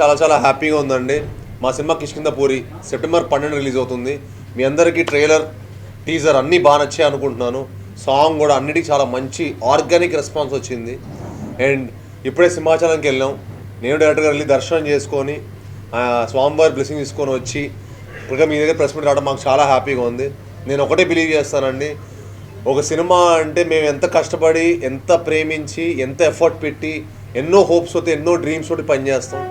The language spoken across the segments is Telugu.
చాలా చాలా హ్యాపీగా ఉందండి. మా సినిమా కిష్కింద పూరి సెప్టెంబర్ పన్నెండు రిలీజ్ అవుతుంది. మీ అందరికీ ట్రైలర్ టీజర్ అన్నీ బాగా నచ్చాయి అనుకుంటున్నాను. సాంగ్ కూడా అన్నిటికీ చాలా మంచి ఆర్గానిక్ రెస్పాన్స్ వచ్చింది. అండ్ ఇప్పుడే సింహాచలంకి వెళ్ళాం. నేను డైరెక్ట్గా వెళ్ళి దర్శనం చేసుకొని స్వామివారి బ్లెస్సింగ్ తీసుకొని వచ్చి ఇప్పుడు మీ దగ్గర ప్రెస్ మీట్ రావడం మాకు చాలా హ్యాపీగా ఉంది. నేను ఒకటే బిలీవ్ చేస్తానండి. ఒక సినిమా అంటే మేము ఎంత కష్టపడి ఎంత ప్రేమించి ఎంత ఎఫర్ట్ పెట్టి ఎన్నో హోప్స్ తోటి ఎన్నో డ్రీమ్స్ తోటి పనిచేస్తాం.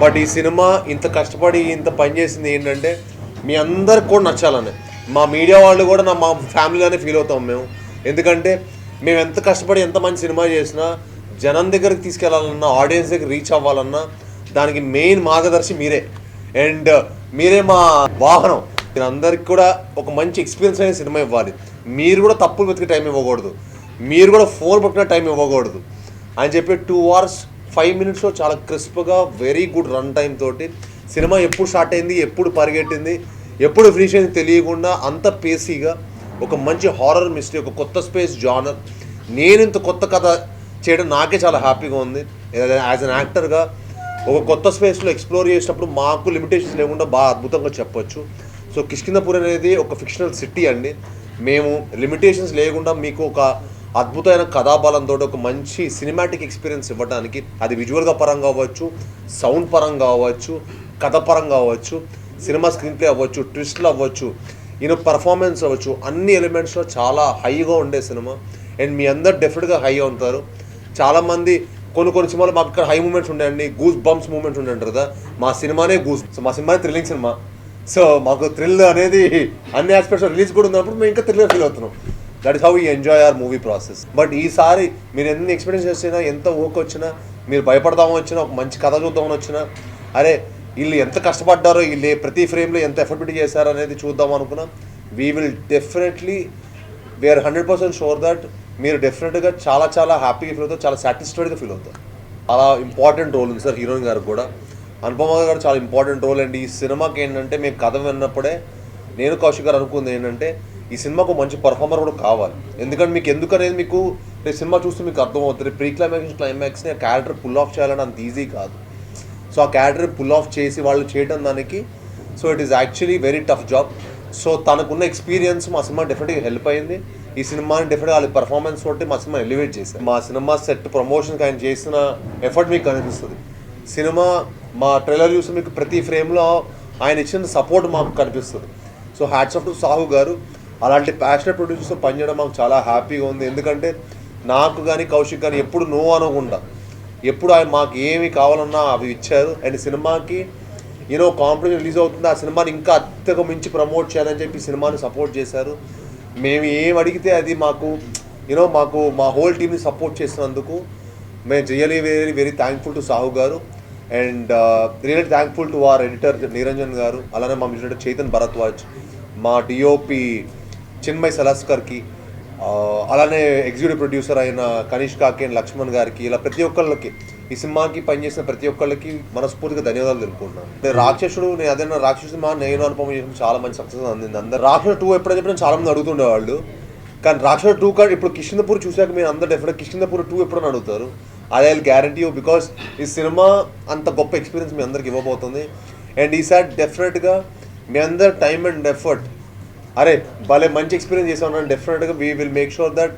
బట్ ఈ సినిమా ఇంత కష్టపడి ఇంత పనిచేసింది ఏంటంటే మీ అందరికి కూడా నచ్చాలని. మా మీడియా వాళ్ళు కూడా నా మా ఫ్యామిలీలోనే ఫీల్ అవుతాం మేము. ఎందుకంటే మేము ఎంత కష్టపడి ఎంత మంచి సినిమా చేసినా జనం దగ్గరికి తీసుకెళ్ళాలన్నా ఆడియన్స్ దగ్గర రీచ్ అవ్వాలన్నా దానికి మెయిన్ మార్గదర్శి మీరే. అండ్ మీరే మా వాహనం. మీరు అందరికి కూడా ఒక మంచి ఎక్స్పీరియన్స్ అయిన సినిమా ఇవ్వాలి. మీరు కూడా తప్పులు వెతికే టైం ఇవ్వకూడదు. మీరు కూడా ఫోన్ పట్టిన టైం ఇవ్వకూడదు. అని చెప్పి టూ అవర్స్ ఫైవ్ మినిట్స్లో చాలా క్రిస్ప్గా వెరీ గుడ్ రన్ టైం తోటి సినిమా ఎప్పుడు స్టార్ట్ అయింది ఎప్పుడు పరిగెట్టింది ఎప్పుడు ఫినిష్ అయింది తెలియకుండా అంత పేసీగా ఒక మంచి హారర్ మిస్టరీ ఒక కొత్త స్పేస్ జానర్ నేను ఇంత కొత్త కథ చేయడం నాకే చాలా హ్యాపీగా ఉంది. యాజ్ అన్ యాక్టర్గా ఒక కొత్త స్పేస్లో ఎక్స్ప్లోర్ చేసినప్పుడు మాకు లిమిటేషన్స్ లేకుండా బాగా అద్భుతంగా చెప్పొచ్చు. సో కిష్కిందపూర్ అనేది ఒక ఫిక్షనల్ సిటీ అండి. మేము లిమిటేషన్స్ లేకుండా మీకు ఒక అద్భుతమైన కథాబలంతో ఒక మంచి సినిమాటిక్ ఎక్స్పీరియన్స్ ఇవ్వడానికి అది విజువల్గా పరంగా అవ్వచ్చు సౌండ్ పరంగా అవ్వచ్చు కథ పరంగా అవ్వచ్చు సినిమా స్క్రీన్ ప్లే అవ్వచ్చు ట్విస్ట్లు అవ్వచ్చు ఈయన పర్ఫార్మెన్స్ అవ్వచ్చు అన్ని ఎలిమెంట్స్లో చాలా హైగా ఉండే సినిమా అండ్ మీ అందరు డెఫినెట్గా హై ఉంటారు. చాలామంది కొన్ని కొన్ని సినిమాలు మాకు ఇక్కడ హై మూమెంట్స్ ఉంటాయండి గూస్ బంప్స్ మూమెంట్స్ ఉంటాయంటారు కదా. మా సినిమానే గూస్ మా సినిమానే థ్రిల్లింగ్ సినిమా సో మాకు థ్రిల్ అనేది అన్ని ఆస్పెక్ట్స్ రిలీజ్ కూడా ఉన్నప్పుడు మేము ఇంకా థ్రిల్లర్ ఫీల్ అవుతున్నాం. దట్ ఇస్ హౌ ఈ enjoy our movie process but ఈసారి మీరు ఎన్ని ఎక్స్పీరియన్స్ చేసినా ఎంత ఊక వచ్చినా మీరు భయపడదామని వచ్చినా ఒక మంచి కథ చూద్దామని వచ్చినా అరే వీళ్ళు ఎంత కష్టపడ్డారో వీళ్ళు ప్రతి ఫ్రేమ్లో ఎంత ఎఫర్ట్ పెట్టి చేశారో అనేది చూద్దాం అనుకున్నాం we will definitely we are hundred percent sure that మీరు డెఫినెట్గా చాలా చాలా హ్యాపీగా ఫీల్ అవుతారు చాలా సాటిస్ఫైడ్గా ఫీల్ అవుతారు. చాలా ఇంపార్టెంట్ రోల్ ఉంది సార్ హీరోయిన్ గారికి కూడా. అనుపమ గారు చాలా ఇంపార్టెంట్ రోల్ అండ్. ఈ సినిమాకి ఏంటంటే మేము కథ విన్నప్పుడే నేను కౌశిక్ గారు అనుకుంది ఏంటంటే ఈ సినిమాకు మంచి పర్ఫార్మర్ కూడా కావాలి. ఎందుకంటే మీకు ఎందుకు అనేది మీకు రేపు సినిమా చూస్తే మీకు అర్థమవుతుంది. ప్రీ క్లైమాక్స్ క్లైమాక్స్ని ఆ క్యారెక్టర్ పుల్ ఆఫ్ చేయాలని అంత ఈజీ కాదు. సో ఆ క్యారెక్టర్ పుల్ ఆఫ్ చేసి వాళ్ళు చేయడం దానికి so it is actually very tough job so తనకున్న ఎక్స్పీరియన్స్ మా సినిమా డెఫినెట్గా హెల్ప్ అయింది. ఈ సినిమాని డెఫినెట్గా వాళ్ళ పర్ఫార్మెన్స్ తోటి మా సినిమా ఎలివేట్ చేశారు. మా సినిమా సెట్ ప్రమోషన్కి ఆయన చేసిన ఎఫర్ట్ మీకు కనిపిస్తుంది. సినిమా మా ట్రైలర్ చూసి మీకు ప్రతి ఫ్రేమ్లో ఆయన ఇచ్చిన సపోర్ట్ మాకు కనిపిస్తుంది. So hats off to Sahu garu. అలాంటి ప్యాషనెట్ ప్రొడ్యూసర్స్తో పనిచేయడం మాకు చాలా హ్యాపీగా ఉంది. ఎందుకంటే నాకు కానీ కౌశిక్ కానీ ఎప్పుడు నో అనకుండా ఎప్పుడు ఆయన మాకు ఏమి కావాలన్నా అవి ఇచ్చారు. అండ్ సినిమాకి ఏదో కాంపిటీషన్ రిలీజ్ అవుతుంది. ఆ సినిమాని ఇంకా అత్యగా మించి ప్రమోట్ చేయాలని చెప్పి సినిమాని సపోర్ట్ చేశారు. మేము ఏం అడిగితే అది మాకు యూనో మాకు మా హోల్ టీమ్ని సపోర్ట్ చేసినందుకు మేము really very very thankful to Sahu garu. And really thankful to our editor Niranjan garu. అలానే మా మ్యూజిక్ చైతన్ భరద్వాజ్. మా డిఓపి చిన్మయ్ సలాస్కర్కి అలానే ఎగ్జిక్యూటివ్ ప్రొడ్యూసర్ అయిన కనిష్ కాకేన్ లక్ష్మణ్ గారికి ఇలా ప్రతి ఒక్కళ్ళకి ఈ సినిమాకి పనిచేసిన ప్రతి ఒక్కళ్ళకి మనస్ఫూర్తిగా ధన్యవాదాలు తెలుపుకుంటున్నాను. రాక్షసుడు నేను అదైనా రాక్షసు మా నేను అనుపమ చాలా మంచి సక్సెస్ అందింది. అందరు రాక్షసు టూ ఎప్పుడైనా చెప్పినా చాలా మంది అడుగుతుండేవాళ్ళు కానీ రాక్షసు టూ కానీ ఇప్పుడు కిష్కిందపూర్ చూశాక మీరు అందరు డెఫినెట్ కిష్కిందపూర్ టూ ఎప్పుడైనా అడుగుతారు. అదే గ్యారంటీ బికాస్ ఈ సినిమా అంత గొప్ప ఎక్స్పీరియన్స్ మీ అందరికి ఇవ్వబోతుంది. అండ్ ఈసారి డెఫినెట్గా మీ అందరు టైం అండ్ ఎఫర్ట్ అరే భలే మంచి ఎక్స్పీరియన్స్ చేసాను డెఫినెట్గా we will make sure that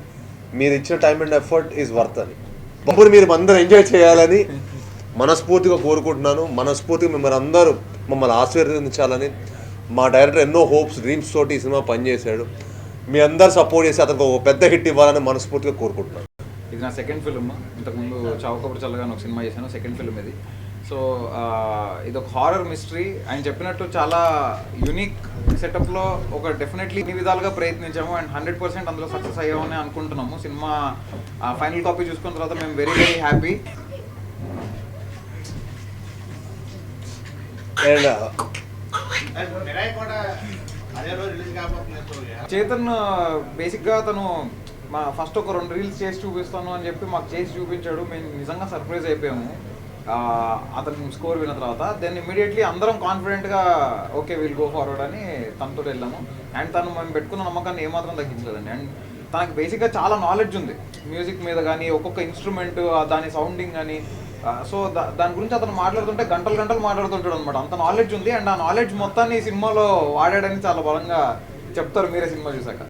మీరు ఇచ్చిన time and effort is worth అని బొబ్బుని మీరు అందరూ ఎంజాయ్ చేయాలని మనస్ఫూర్తిగా కోరుకుంటున్నాను. మనస్ఫూర్తిగా మిమ్మల్ని అందరూ మమ్మల్ని ఆశీర్వదించాలని మా డైరెక్టర్ ఎన్నో హోప్స్ డ్రీమ్స్ తోటి ఈ సినిమా పనిచేశాడు. మీ అందరు సపోర్ట్ చేసి అతనికి ఒక పెద్ద హిట్ ఇవ్వాలని మనస్ఫూర్తిగా కోరుకుంటున్నాను. ఇది నా సెకండ్ ఫిల్మ్ ఇంతకుముందు చావుకబురు చల్లగా ఒక సినిమా చేశాను సెకండ్ ఫిల్మ్ ఇది. సో ఇది ఒక హారర్ మిస్టరీ ఆయన చెప్పినట్టు చాలా యునిక్ సెటప్లో ఒక డెఫినెట్లీ ఇన్ని విధాలుగా ప్రయత్నించాము అండ్ హండ్రెడ్ పర్సెంట్ అందులో సక్సెస్ అయ్యామని అనుకుంటున్నాము. సినిమా ఫైనల్ కాపీ చూసుకున్న తర్వాత మేము వెరీ వెరీ హ్యాపీ చేతన్ బేసిక్గా తను మా ఫస్ట్ ఒక రెండు రీల్స్ చేసి చూపిస్తాను అని చెప్పి మాకు చేసి చూపించాడు. మేము నిజంగా సర్ప్రైజ్ అయిపోయాము. అతను స్కోర్ విన్న తర్వాత దెన్ ఇమీడియట్లీ అందరం కాన్ఫిడెంట్గా ఓకే విల్ గో ఫార్వర్డ్ అని తనతో వెళ్ళాము. అండ్ తను మేము పెట్టుకున్న నమ్మకాన్ని ఏమాత్రం తగ్గించలేదండి. అండ్ తనకు బేసిక్గా చాలా నాలెడ్జ్ ఉంది. మ్యూజిక్ మీద కానీ ఒక్కొక్క ఇన్స్ట్రుమెంట్ దాని సౌండింగ్ కానీ సో దాని గురించి అతను మాట్లాడుతుంటే గంటలు గంటలు మాట్లాడుతుంటాడు అనమాట అంత నాలెడ్జ్ ఉంది. అండ్ ఆ నాలెడ్జ్ మొత్తాన్ని సినిమాలో వాడాడని చాలా బలంగా చెప్తారు. మీరే సినిమా చూసాక